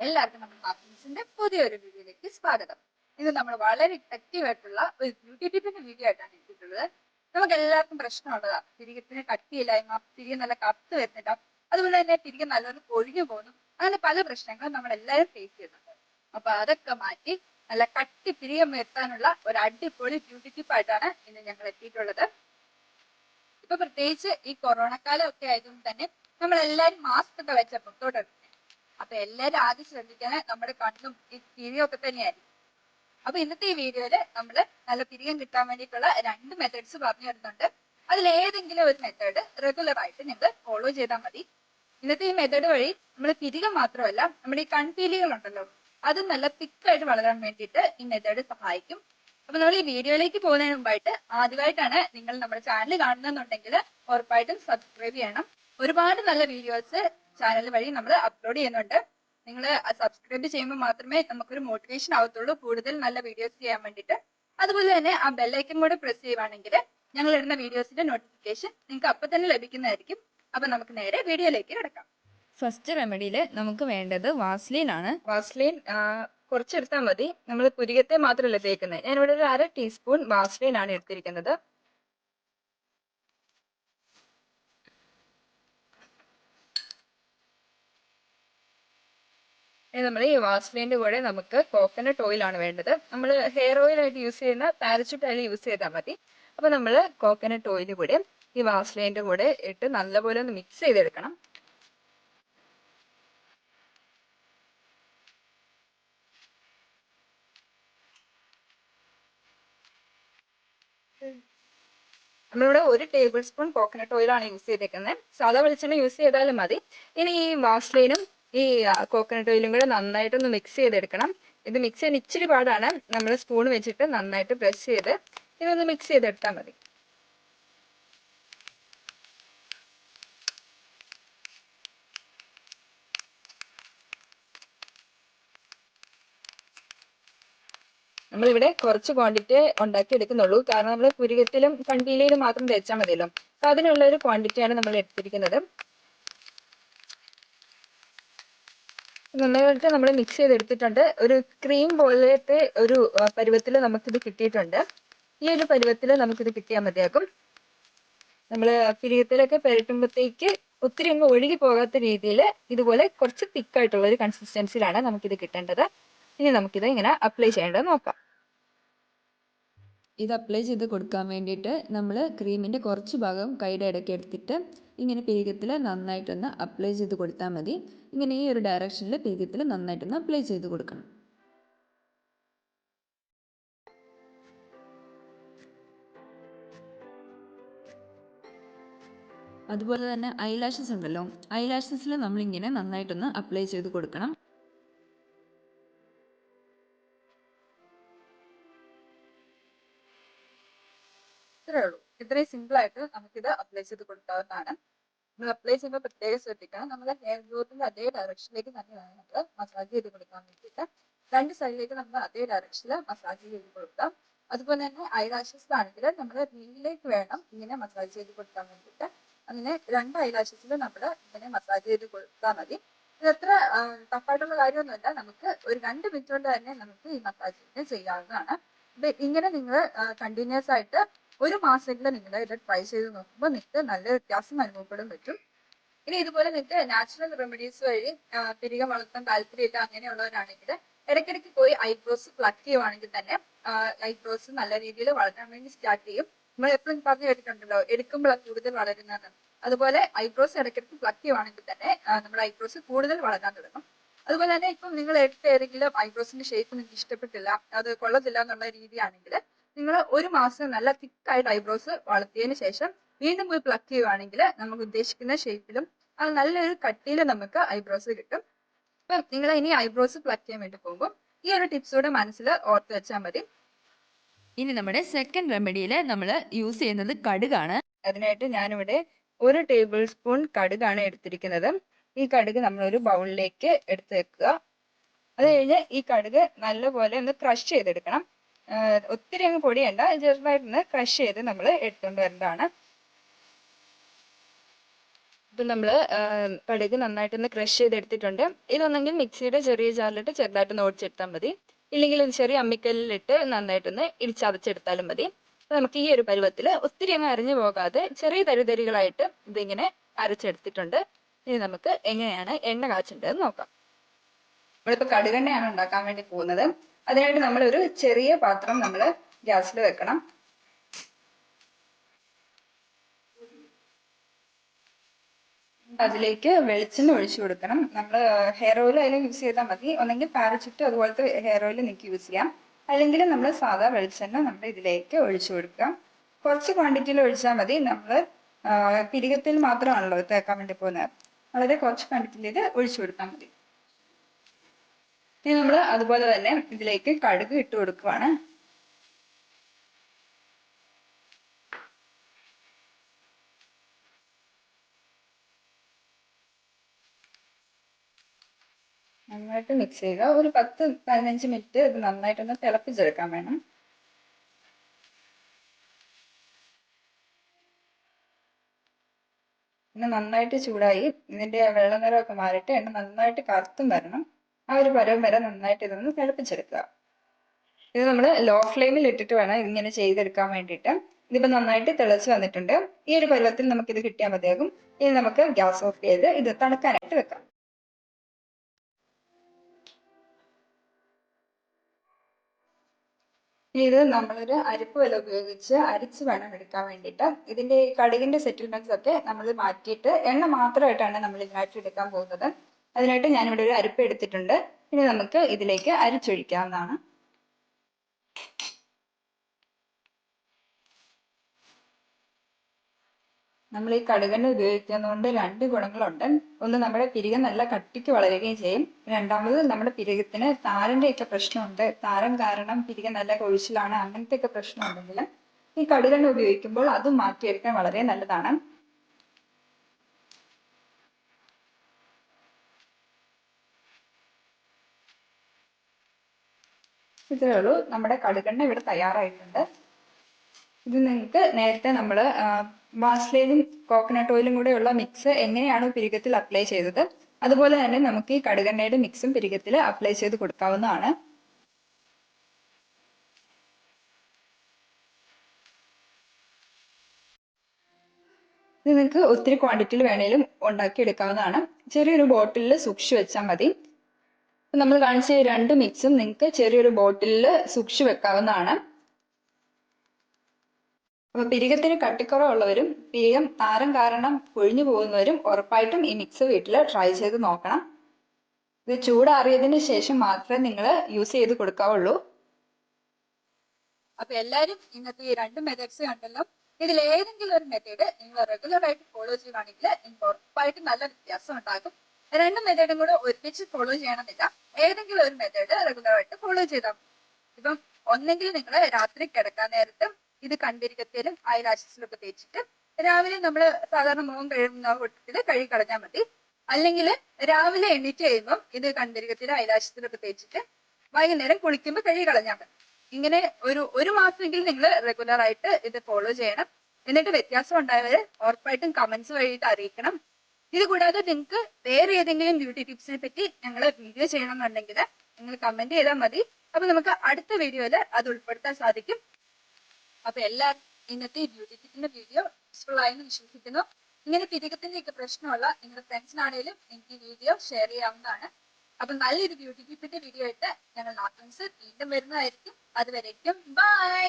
എല്ലാവർക്കും നമ്മുടെ മാർക്കിൻസിന്റെ പുതിയൊരു വീഡിയോയിലേക്ക് സ്വാഗതം. ഇത് നമ്മൾ വളരെ ഇഫക്റ്റീവ് ആയിട്ടുള്ള ഒരു ബ്യൂട്ടി ടിപ്പിന്റെ വീഡിയോ ആയിട്ടാണ് എടുത്തിട്ടുള്ളത് നമുക്ക് എല്ലാവർക്കും പ്രശ്നമുള്ളതാ. തിരികത്തിന് കട്ടിയില്ലായ്മ തിരികെ നല്ല കത്ത് വരുന്നില്ല. അതുപോലെ തന്നെ തിരികെ നല്ലൊരു കൊഴിഞ്ഞു പോകുന്നു. അങ്ങനെ പല പ്രശ്നങ്ങളും നമ്മൾ എല്ലാവരും ഫേസ് ചെയ്യുന്നുണ്ട്. അപ്പൊ അതൊക്കെ മാറ്റി നല്ല കട്ടി തിരികെ വരുത്താനുള്ള ഒരു അടിപൊളി ബ്യൂട്ടി ടിപ്പ് ആയിട്ടാണ് ഇന്ന് ഞങ്ങൾ എത്തിയിട്ടുള്ളത്. ഇപ്പൊ പ്രത്യേകിച്ച് ഈ കൊറോണ കാലം ഒക്കെ ആയതുകൊണ്ട് തന്നെ നമ്മൾ എല്ലാവരും മാസ്ക് ഒക്കെ വെച്ച പുറത്തോട്ട് അപ്പൊ എല്ലാവരും ആദ്യം ശ്രദ്ധിക്കുന്നത് നമ്മുടെ കണ്ണും ഈ തിരിയൊക്കെ തന്നെയായിരിക്കും. അപ്പൊ ഇന്നത്തെ ഈ വീഡിയോയിൽ നമ്മൾ നല്ല തിരികം കിട്ടാൻ വേണ്ടിയിട്ടുള്ള രണ്ട് മെത്തേഡ്സ് പറഞ്ഞു തരുന്നുണ്ട്. അതിൽ ഏതെങ്കിലും ഒരു മെത്തേഡ് റെഗുലർ ആയിട്ട് നിങ്ങൾ ഫോളോ ചെയ്താൽ മതി. ഇന്നത്തെ ഈ മെത്തേഡ് വഴി നമ്മൾ തിരികം മാത്രമല്ല നമ്മുടെ ഈ കൺപീലികൾ ഉണ്ടല്ലോ അത് നല്ല തിക്കായിട്ട് വളരാൻ വേണ്ടിയിട്ട് ഈ മെത്തേഡ് സഹായിക്കും. അപ്പൊ നമ്മൾ ഈ വീഡിയോയിലേക്ക് പോകുന്നതിന് മുമ്പായിട്ട് ആദ്യമായിട്ടാണ് നിങ്ങൾ നമ്മുടെ ചാനൽ കാണുന്നുണ്ടെങ്കിൽ ഉറപ്പായിട്ടും സബ്സ്ക്രൈബ് ചെയ്യണം. ഒരുപാട് നല്ല വീഡിയോസ് ചാനൽ വഴി നമ്മൾ അപ്ലോഡ് ചെയ്യുന്നുണ്ട്. നിങ്ങൾ സബ്സ്ക്രൈബ് ചെയ്യുമ്പോൾ മാത്രമേ നമുക്കൊരു മോട്ടിവേഷൻ ആവത്തുള്ളൂ കൂടുതൽ നല്ല വീഡിയോസ് ചെയ്യാൻ വേണ്ടിയിട്ട്. അതുപോലെ തന്നെ ആ ബെല്ലൈക്കൻ കൂടെ പ്രസ് ചെയ്യുവാണെങ്കിൽ ഞങ്ങൾ ഇടുന്ന വീഡിയോസിന്റെ നോട്ടിഫിക്കേഷൻ നിങ്ങൾക്ക് അപ്പൊ തന്നെ ലഭിക്കുന്നതായിരിക്കും. അപ്പൊ നമുക്ക് നേരെ വീഡിയോയിലേക്ക് കിടക്കാം. ഫസ്റ്റ് റെമഡിയിൽ നമുക്ക് വേണ്ടത് വാസ്ലീൻ ആണ്. വാസ്ലീൻ കുറച്ചെടുത്താൽ മതി. നമ്മൾ പുരികത്തെ മാത്രമല്ല തേക്കുന്നത് ഞാനിവിടെ ഒരു അര ടീസ്പൂൺ വാസ്ലീൻ ആണ് എടുത്തിരിക്കുന്നത്. നമ്മൾ ഈ വാസ്ലിന്റെ കൂടെ നമുക്ക് കോക്കനട്ട് ഓയിലാണ് വേണ്ടത്. നമ്മൾ ഹെയർ ഓയിലായിട്ട് യൂസ് ചെയ്യുന്ന പാരച്യൂട്ട് ഓയിൽ യൂസ് ചെയ്താൽ മതി. അപ്പൊ നമ്മൾ കോക്കനട്ട് ഓയിൽ കൂടെ ഈ വാസ്ലിന്റെ കൂടെ ഇട്ട് നല്ലപോലെ ഒന്ന് മിക്സ് ചെയ്തെടുക്കണം. നമ്മളിവിടെ ഒരു ടേബിൾ സ്പൂൺ കോക്കനട്ട് ഓയിലാണ് യൂസ് ചെയ്തേക്കുന്നത് സാധാ വെളിച്ചെണ്ണ യൂസ് ചെയ്താലും മതി. ഇനി ഈ വാസ്ലൈനും ഈ കോക്കനട്ട് ഓയിലും കൂടെ നന്നായിട്ടൊന്ന് മിക്സ് ചെയ്തെടുക്കണം. ഇത് മിക്സ് ചെയ്യാൻ ഇച്ചിരി പാടാണ്. നമ്മൾ സ്പൂൺ വെച്ചിട്ട് നന്നായിട്ട് ബ്രഷ് ചെയ്ത് ഇതൊന്ന് മിക്സ് ചെയ്തെടുത്താൽ മതി. നമ്മളിവിടെ കുറച്ച് ക്വാണ്ടിറ്റി ഉണ്ടാക്കി എടുക്കുന്നുള്ളൂ. കാരണം നമ്മൾ പുരികത്തിലും കണ്ടീലയിലും മാത്രം തേച്ചാൽ മതിയല്ലോ. അപ്പൊ അതിനുള്ള ഒരു ക്വാണ്ടിറ്റിയാണ് നമ്മൾ എടുത്തിരിക്കുന്നത്. നന്നായിട്ട് നമ്മൾ മിക്സ് ചെയ്തെടുത്തിട്ടുണ്ട്. ഒരു ക്രീം പോലത്തെ ഒരു പരുവത്തിൽ നമുക്കിത് കിട്ടിയിട്ടുണ്ട്. ഈ ഒരു പരുവത്തിൽ നമുക്കിത് കിട്ടിയാൽ മതിയാകും. നമ്മൾ പിരികത്തിലൊക്കെ പുരട്ടുമ്പോഴത്തേക്ക് ഒത്തിരി അങ്ങ് ഒഴുകി പോകാത്ത രീതിയിൽ ഇതുപോലെ കുറച്ച് തിക്കായിട്ടുള്ള ഒരു കൺസിസ്റ്റൻസിയിലാണ് നമുക്കിത് കിട്ടേണ്ടത്. ഇനി നമുക്കിത് ഇങ്ങനെ അപ്ലൈ ചെയ്യേണ്ടത് നോക്കാം. ഇത് അപ്ലൈ ചെയ്ത് കൊടുക്കാൻ വേണ്ടിയിട്ട് നമ്മൾ ക്രീമിന്റെ കുറച്ച് ഭാഗം കൈയുടെ ഇടയ്ക്ക് എടുത്തിട്ട് ഇങ്ങനെ പീകത്തിൽ നന്നായിട്ടൊന്ന് അപ്ലൈ ചെയ്ത് കൊടുത്താൽ മതി. ഇങ്ങനെ ഈ ഒരു ഡയറക്ഷനിൽ പീകത്തിൽ നന്നായിട്ടൊന്ന് അപ്ലൈ ചെയ്ത് കൊടുക്കണം. അതുപോലെ തന്നെ ഐലാഷസ് ഉണ്ടല്ലോ. ഐലാഷസിൽ നമ്മളിങ്ങനെ നന്നായിട്ടൊന്ന് അപ്ലൈ ചെയ്ത് കൊടുക്കണം. ഇത്രേ ഉള്ളൂ. ഇത്രയും സിമ്പിൾ ആയിട്ട് നമുക്കിത് അപ്ലൈ ചെയ്ത് കൊടുക്കാവുന്നതാണ്. നമ്മൾ അപ്ലൈ ചെയ്യുമ്പോൾ പ്രത്യേകം ശ്രദ്ധിക്കണം. നമ്മുടെ ഹെയർ ഗ്രോത്തിന്റെ അതേ ഡയറക്ഷനിലേക്ക് തന്നെ വേണം നമ്മൾ മസാജ് ചെയ്ത് കൊടുക്കാൻ വേണ്ടിയിട്ട് രണ്ട് സൈഡിലേക്ക് നമ്മൾ അതേ ഡയറക്ഷനിൽ മസാജ് ചെയ്ത് കൊടുക്കാം. അതുപോലെ തന്നെ ഐലാഷസിലാണെങ്കിൽ നമ്മൾ നീലിലേക്ക് വേണം ഇങ്ങനെ മസാജ് ചെയ്ത് കൊടുക്കാൻ വേണ്ടിയിട്ട്. അങ്ങനെ രണ്ട് ഐലാഷസിൽ നമ്മൾ ഇങ്ങനെ മസാജ് ചെയ്ത് കൊടുത്താൽ മതി. ഇത് അത്ര ടഫായിട്ടുള്ള കാര്യമൊന്നുമല്ല. നമുക്ക് ഒരു രണ്ട് മിനിറ്റ് കൊണ്ട് തന്നെ നമുക്ക് ഈ മസാജ് ചെയ്യാവുന്നതാണ്. ഇങ്ങനെ നിങ്ങൾ കണ്ടിന്യൂസ് ആയിട്ട് ഒരു മാസമെങ്കിലും നിങ്ങൾ ഇത് ട്രൈ ചെയ്ത് നോക്കുമ്പോൾ നിങ്ങൾക്ക് നല്ല വ്യത്യാസം അനുഭവപ്പെടും പറ്റും. ഇനി ഇതുപോലെ നിങ്ങൾക്ക് നാച്ചുറൽ റെമഡീസ് വഴി തിരികെ വളർത്താൻ താല്പര്യമില്ല അങ്ങനെയുള്ളവരാണെങ്കിൽ ഇടയ്ക്കിടയ്ക്ക് പോയി ഐബ്രോസ് പ്ലക്ക് ചെയ്യുവാണെങ്കിൽ തന്നെ ഐബ്രോസ് നല്ല രീതിയിൽ വളരാൻ വേണ്ടി സ്റ്റാർട്ട് ചെയ്യും. നമ്മൾ എപ്പോഴും പറഞ്ഞു കേട്ടിട്ടുണ്ടല്ലോ എടുക്കുമ്പോഴാണ് കൂടുതൽ വളരുന്നതാണ്. അതുപോലെ ഐബ്രോസ് ഇടയ്ക്കിടയ്ക്ക് പ്ലക്ക് ചെയ്യുവാണെങ്കിൽ തന്നെ നമ്മുടെ ഐബ്രോസ് കൂടുതൽ വളരാൻ തുടങ്ങും. അതുപോലെ തന്നെ ഇപ്പം നിങ്ങൾ എടുത്ത ഏതെങ്കിലും ഐബ്രോസിന്റെ ഷേപ്പ് നിങ്ങൾക്ക് ഇഷ്ടപ്പെട്ടില്ല അത് കൊള്ളത്തില്ല എന്നുള്ള രീതിയാണെങ്കിൽ നിങ്ങൾ ഒരു മാസം നല്ല തിക്ക് തിക്കായിട്ട് ഐബ്രോസ് വളർത്തിയതിന് ശേഷം വീണ്ടും പോയി പ്ലക്ക് ചെയ്യുവാണെങ്കിൽ നമുക്ക് ഉദ്ദേശിക്കുന്ന ഷേപ്പിലും അത് നല്ലൊരു കട്ടിയിൽ നമുക്ക് ഐബ്രോസ് കിട്ടും. അപ്പം നിങ്ങൾ ഇനി ഐബ്രോസ് പ്ലക്ക് ചെയ്യാൻ വേണ്ടി പോകുമ്പോൾ ഈ ഒരു ടിപ്സോടെ മനസ്സിൽ ഓർത്ത് വെച്ചാൽ മതി. ഇനി നമ്മുടെ സെക്കൻഡ് റെമഡിയിൽ നമ്മൾ യൂസ് ചെയ്യുന്നത് കടുകാണ്. അതിനായിട്ട് ഞാനിവിടെ ഒരു ടേബിൾ സ്പൂൺ കടുകാണ് എടുത്തിരിക്കുന്നത്. ഈ കടുക് നമ്മൾ ഒരു ബൗളിലേക്ക് എടുത്ത് വെക്കുക. അത് കഴിഞ്ഞ് ഈ കടുക് നല്ലപോലെ ഒന്ന് ക്രഷ് ചെയ്തെടുക്കണം. ഒത്തിരി അങ്ങ് പൊടിയണ്ട. ചെറുതായിട്ടൊന്ന് ക്രഷ് ചെയ്ത് നമ്മൾ എടുത്തുകൊണ്ട് വരേണ്ടതാണ് ഇപ്പം നമ്മൾ കടുക് നന്നായിട്ടൊന്ന് ക്രഷ് ചെയ്തെടുത്തിട്ടുണ്ട്. ഇതൊന്നെങ്കിൽ മിക്സിയുടെ ചെറിയ ജാറിലിട്ട് ചെറുതായിട്ടൊന്ന് ഓടിച്ചെടുത്താൽ മതി. ഇല്ലെങ്കിൽ ചെറിയ അമ്മിക്കല്ലിലിട്ട് നന്നായിട്ടൊന്ന് ഇടിച്ചതച്ചെടുത്താലും മതി. നമുക്ക് ഈ ഒരു പരുവത്തിൽ ഒത്തിരി അങ്ങ് അരിഞ്ഞു പോകാതെ ചെറിയ തരിതരികളായിട്ട് ഇതിങ്ങനെ അരച്ചെടുത്തിട്ടുണ്ട്. ഇനി നമുക്ക് എങ്ങനെയാണ് എണ്ണ കാച്ചേണ്ടതെന്ന് നോക്കാം. നമ്മളിപ്പോൾ കടുകെണ്ണയാണ് ഉണ്ടാക്കാൻ വേണ്ടി പോകുന്നത്. അതിനായിട്ട് നമ്മൾ ഒരു ചെറിയ പാത്രം നമ്മൾ ഗ്യാസിൽ വെക്കണം. അതിലേക്ക് വെളിച്ചെണ്ണ ഒഴിച്ചു കൊടുക്കണം. നമ്മൾ ഹെയർ ഓയിൽ അതിൽ യൂസ് ചെയ്താൽ മതി. ഒന്നെങ്കിൽ പാരച്ചുറ്റ് അതുപോലത്തെ ഹെയർ ഓയിൽ നിങ്ങൾക്ക് യൂസ് ചെയ്യാം. അല്ലെങ്കിൽ നമ്മൾ സാധാ വെളിച്ചെണ്ണ നമ്മൾ ഇതിലേക്ക് ഒഴിച്ചു കൊടുക്കാം കുറച്ച് ക്വാണ്ടിറ്റിയിൽ ഒഴിച്ചാൽ മതി. നമ്മൾ പിരികത്തിൽ മാത്രമാണല്ലോ തേക്കാൻ വേണ്ടി പോകുന്നത്. വളരെ കുറച്ച് ക്വാണ്ടിറ്റിയിൽ ഇത് ഒഴിച്ചു കൊടുത്താൽ മതി. ഇനി നമ്മൾ അതുപോലെ തന്നെ ഇതിലേക്ക് കടുക് ഇട്ട് കൊടുക്കുവാണ്. നന്നായിട്ട് മിക്സ് ചെയ്യുക. ഒരു പത്ത് പതിനഞ്ച് മിനിറ്റ് ഇത് നന്നായിട്ടൊന്ന് തിളപ്പിച്ചെടുക്കാൻ വേണം. പിന്നെ നന്നായിട്ട് ചൂടായി ഇതിന്റെ വെള്ള നിറമൊക്കെ മാറിയിട്ട് എണ്ണ നന്നായിട്ട് കറുത്തും വരണം. ആ ഒരു പരുവം വരെ നന്നായിട്ട് ഇതൊന്ന് തിളപ്പിച്ചെടുക്കുക. ഇത് നമ്മൾ ലോ ഫ്ലെയിമിൽ ഇട്ടിട്ട് വേണം ഇങ്ങനെ ചെയ്തെടുക്കാൻ വേണ്ടിയിട്ട്. ഇതിപ്പോൾ നന്നായിട്ട് തിളച്ച് വന്നിട്ടുണ്ട്. ഈ ഒരു പരുവത്തിൽ നമുക്ക് ഇത് കിട്ടിയാൽ മതിയാകും. ഇനി നമുക്ക് ഗ്യാസ് ഓഫ് ചെയ്ത് ഇത് തണുക്കാനായിട്ട് വെക്കാം. ഇത് നമ്മളൊരു അരിപ്പ് വില ഉപയോഗിച്ച് അരിച്ച് വേണം എടുക്കാൻ വേണ്ടിയിട്ട്. ഇതിന്റെ ഈ കടുകിന്റെ സെറ്റിൽമെന്റ്സ് ഒക്കെ നമ്മൾ മാറ്റിയിട്ട് എണ്ണ മാത്രമായിട്ടാണ് നമ്മൾ ഇതിനായിട്ട് എടുക്കാൻ പോകുന്നത്. അതിനായിട്ട് ഞാനിവിടെ ഒരു അരിപ്പ് എടുത്തിട്ടുണ്ട്. ഇനി നമുക്ക് ഇതിലേക്ക് അരിച്ചൊഴിക്കാവുന്നതാണ്. നമ്മൾ ഈ കടുകെണ്ണ ഉപയോഗിക്കുന്നതുകൊണ്ട് രണ്ട് ഗുണങ്ങളുണ്ട്. ഒന്ന് നമ്മുടെ പിരികം നല്ല കട്ടിക്ക് വളരുകയും ചെയ്യും. രണ്ടാമത് നമ്മുടെ പിരികത്തിന് താരന്റെ ഒക്കെ പ്രശ്നമുണ്ട്. താരം കാരണം പിരികം നല്ല കൊഴിച്ചിലാണ് അങ്ങനത്തെ ഒക്കെ പ്രശ്നം ഉണ്ടെങ്കിൽ ഈ കടുകെണ്ണ ഉപയോഗിക്കുമ്പോൾ അതും മാറ്റിയെടുക്കാൻ വളരെ നല്ലതാണ്. ഇത്രേ ഉള്ളൂ. നമ്മുടെ കടുകെണ്ണ ഇവിടെ തയ്യാറായിട്ടുണ്ട്. ഇത് നിങ്ങൾക്ക് നേരത്തെ നമ്മൾ വാസ്ലൈനും കോക്കനട്ട് ഓയിലും കൂടെയുള്ള മിക്സ് എങ്ങനെയാണോ പിരികത്തിൽ അപ്ലൈ ചെയ്തത്. അതുപോലെ തന്നെ നമുക്ക് ഈ കടുകെണ്ണയുടെ മിക്സും പിരികത്തിൽ അപ്ലൈ ചെയ്ത് കൊടുക്കാവുന്നതാണ്. ഇത് നിങ്ങൾക്ക് ഒത്തിരി ക്വാണ്ടിറ്റിയിൽ വേണേലും ഉണ്ടാക്കി എടുക്കാവുന്നതാണ് ചെറിയൊരു ബോട്ടിലിൽ സൂക്ഷിച്ചു വെച്ചാൽ മതി. നമ്മൾ കാണിച്ച രണ്ട് മിക്സും നിങ്ങൾക്ക് ചെറിയൊരു ബോട്ടിലിൽ സൂക്ഷിച്ചു വെക്കാവുന്നതാണ്. അപ്പൊ പിരികത്തിന് കട്ടിക്കുറവുള്ളവരും പിരികം താരം കാരണം കൊഴിഞ്ഞു പോകുന്നവരും ഉറപ്പായിട്ടും ഈ മിക്സ് വീട്ടിൽ ട്രൈ ചെയ്ത് നോക്കണം. ഇത് ചൂടാറിയതിന് ശേഷം മാത്രമേ നിങ്ങൾ യൂസ് ചെയ്ത് കൊടുക്കാവുള്ളൂ. അപ്പൊ എല്ലാരും ഇന്നത്തെ ഈ രണ്ട് മെത്തേഡ്സ് കണ്ടല്ലോ. ഇതിൽ ഏതെങ്കിലും ഒരു മെത്തേഡ് നിങ്ങൾ റെഗുലർ ആയിട്ട് ഫോളോ ചെയ്യുകയാണെങ്കിൽ നിങ്ങൾക്ക് ഉറപ്പായിട്ടും നല്ല വ്യത്യാസം ഉണ്ടാകും. രണ്ട് മെത്തേഡും കൂടെ ഒരുമിച്ച് ഫോളോ ചെയ്യണമെന്നില്ല. ഏതെങ്കിലും ഒരു മെത്തേഡ് റെഗുലർ ആയിട്ട് ഫോളോ ചെയ്താൽ മതി. ഇപ്പം ഒന്നെങ്കിൽ നിങ്ങൾ രാത്രി കിടക്കാൻ നേരത്ത് ഇത് കണ്ടിരിക്കത്തേലും ഐലാഷസിലൊക്കെ തേച്ചിട്ട് രാവിലെ നമ്മൾ സാധാരണ മുഖം കഴുകുന്ന കൂട്ടത്തിൽ കഴുകി കളഞ്ഞാൽ മതി. അല്ലെങ്കിൽ രാവിലെ എണീറ്റ് കഴിയുമ്പോൾ ഇത് കണ്ടിരിക്കത്തിൽ ഐലാഷസിലൊക്കെ തേച്ചിട്ട് വൈകുന്നേരം കുളിക്കുമ്പോൾ കഴുകി കളഞ്ഞാൽ മതി. ഇങ്ങനെ ഒരു ഒരു മാസമെങ്കിലും നിങ്ങൾ റെഗുലറായിട്ട് ഇത് ഫോളോ ചെയ്യണം. എന്നിട്ട് വ്യത്യാസം ഉണ്ടായവരെ ഉറപ്പായിട്ടും കമന്റ്സ് വഴിയിട്ട് അറിയിക്കണം. ഇത് കൂടാതെ നിങ്ങൾക്ക് വേറെ ഏതെങ്കിലും ബ്യൂട്ടി ടിപ്സിനെ പറ്റി ഞങ്ങൾ വീഡിയോ ചെയ്യണം എന്നുണ്ടെങ്കിൽ നിങ്ങൾ കമന്റ് ചെയ്താൽ മതി. അപ്പൊ നമുക്ക് അടുത്ത വീഡിയോയിൽ അത് ഉൾപ്പെടുത്താൻ സാധിക്കും. അപ്പൊ എല്ലാ ഇന്നത്തെ ബ്യൂട്ടി ടിപ്പിന്റെ വീഡിയോ യൂസ്ഫുൾ ആയെന്ന് വിശ്വസിക്കുന്നു. ഇങ്ങനെ പിരികത്തിന്റെ ഒക്കെ പ്രശ്നമുള്ള നിങ്ങളുടെ ഫ്രണ്ട്സിനാണേലും എനിക്ക് വീഡിയോ ഷെയർ ചെയ്യാവുന്നതാണ്. അപ്പൊ നല്ലൊരു ബ്യൂട്ടി ടിപ്പിന്റെ വീഡിയോ ആയിട്ട് ഞങ്ങൾ നാട്ടിൻസ് വീണ്ടും വരുന്നതായിരിക്കും. അതുവരേക്കും ബൈ